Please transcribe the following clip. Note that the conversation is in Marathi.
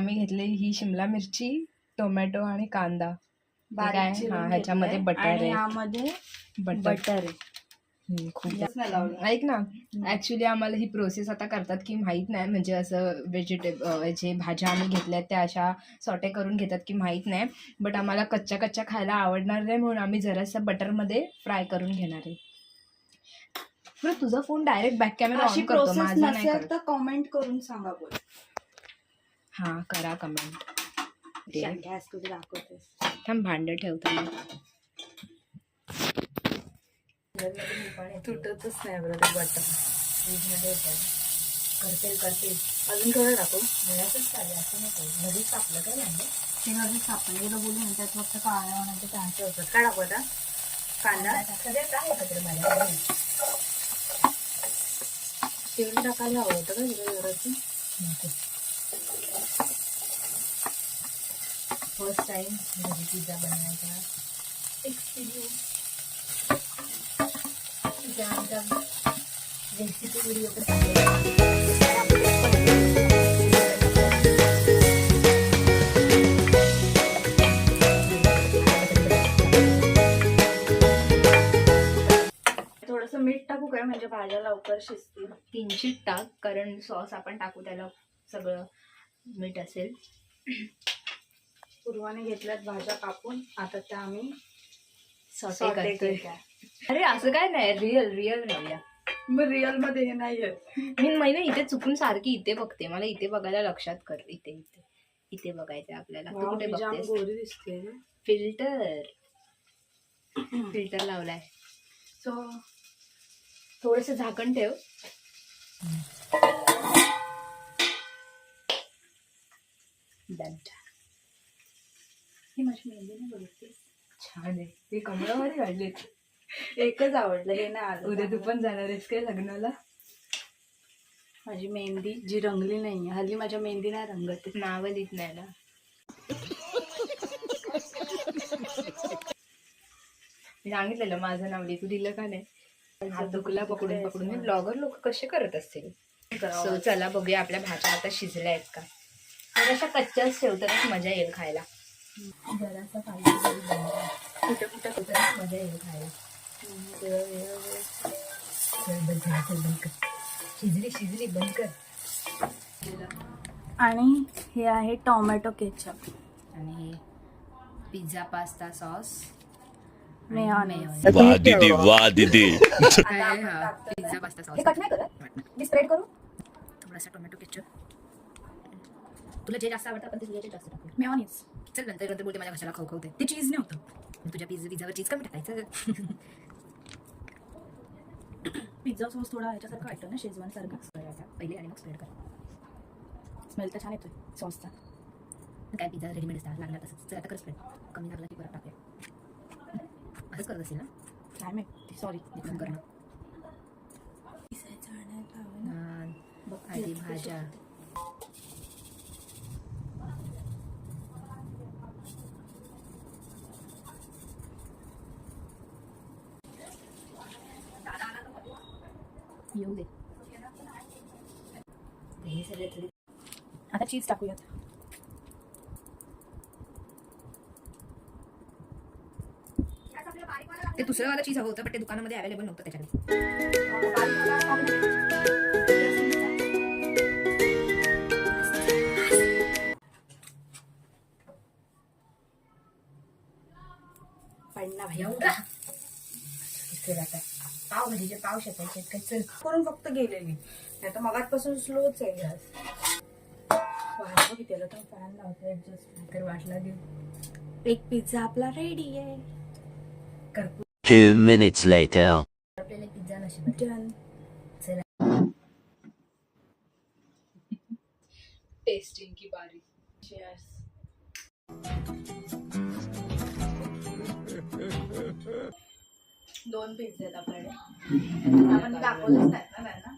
आम्ही घेतली ही शिमला मिरची टोमॅटो आणि कांदा. काय? हा, ह्याच्यामध्ये घेतलंय. बटर आहे. यामध्ये बटर. आहे. खूप. ऐक ना. ऍक्च्युली आम्हाला ही प्रोसेस आता करतात की माहीत नाही. म्हणजे असं व्हेजिटेब जे भाज्या आम्ही घेतल्यात त्या अशा सॉटे करून घेतात की माहीत नाही. बट आम्हाला कच्च्या कच्च्या खायला आवडणार नाही म्हणून आम्ही जरासं बटरमध्ये फ्राय करून घेणार आहे. तुझा फोन डायरेक्ट बॅक कॅमेरा अशी प्रोसेस नसेल तर कमेंट करून सांगा बोल. हा करा कमेंट गॅस कुठे दाखवतेस? थांब भांड ठेवतो मी. तुटतच नाही बरं ते फ्रीजमध्ये. करते करते. अजून थोडं टाकू वेळातच चालेल असं नको. लगेच टाकलं काय भांड? ते लगेच आपण गेलं बोलून त्यात फक्त काळ्या होण्याचे चान्स होतात काय टाकू आता? कांदा? सगळ्यात आहे का तरी माझ्याकडे? तेल टाकायला हवं होतं का जराचं नको. फर्स्ट टाइम घरी पिझ्झा बनवायचा एक्सपिरियन्स तुझ्या आमच्या रेसिपी व्हिडिओ पण मीठ टाकू काय म्हणजे भाज्या लवकर शिजतील. किंचित टाक कारण सॉस आपण टाकू त्याला सगळं मीठ असेल. पूर्वाने घेतल्यात भाज्या कापून आता त्या आम्ही सॉटे सॉटे करतोय केल्या. अरे असं काय नाही रिअल रिअल राहूया. मग रिअलमध्ये हे नाही मी महिना इथे चुकून सारखी इथे बघते. मला इथे बघायला लक्षात कर. इथे इथे इथे बघायचं आपल्याला. तू कुठे जाम बघतेस? गोरी दिसते फिल्टर फिल्टर लावलाय. सो थोडस झाकण ठेव. माझी मेहंदी नाही छान आहे. ते कमळामध्ये काढले एकच आवडलं हे नाही आलं. उद्या तू पण जाणार आहेस काय लग्नाला? माझी मेहंदी जी रंगली नाही हल्ली माझ्या मेहंदी नाही रंगत. नाव लिहित नाही ना. मी सांगितलेलं माझं नाव लिहि तू दिलं का नाही? हात दुखला पकडून पकडून. ब्लॉगर लोक कसे करत असतील? चला बघूया आपल्या भाज्या आता शिजल्या आहेत का? अशा कच्च्याच ठेवतानाच मजा येईल खायला. जरासा बनवा. कुठं कुठं कुठं मजा येईल खायला कर. शिजली शिजली बंद कर. आणि हे आहे टोमॅटो केचप. आणि हे पिझ्झा पास्ता सॉस मेयोनेज. वाह दीदी वाह दीदी. Pizza pasta sauce. स्प्रेड करू? थोडासा टोमॅटो केचप. तुला जे जास्त आवडतं आपण ते जास्त टाकू. मेयोनेज चल नंतर नंतर बोलते माझ्या घशाला खाऊ खाऊ ते चीज नाही होतं तुझ्या पिझ्झा पिझ्झावर चीज कमी टाकायचं. पिझ्झा सॉस थोडा ह्याच्यासारखं वाटतं ना शेजवान सारखा पहिले आणि मग स्प्रेड कर. स्मेल तर छान येतोय सॉसचा काय पिझ्झा रेडीमेड असतात लागणार तसंच. चल आता कर स्प्रेड कमी लागला की परत टाकूया. असंच करत असेल ना? काय माहिती सॉरी इथून कर ना. भाज्या. येऊ दे. हे सगळे थोडी आता चीज टाकूयात. ते दुसरं वाला चीज हवं होतं पण ते दुकानामध्ये अवेलेबल नव्हतं त्याच्याकडे पडला भाई. एवढा. इथे जातात पाव भाजीचे पाव शेकायचे काय चल करून फक्त गेलेली. नाही तर मगातपासून स्लोच आहे गॅस वाढतो की त्याला तर फॅन लावतो ऍडजस्ट तर वाटला देऊ. एक पिझ्झा आपला रेडी आहे. करपू Two minutes later. आपल्याला पिझ्झा नशीब डन चला. टेस्टिंग की बारी. Cheers. दोन पिझ्झे आहेत आपल्याकडे. आपण दाखवलंच नाही ना त्यांना.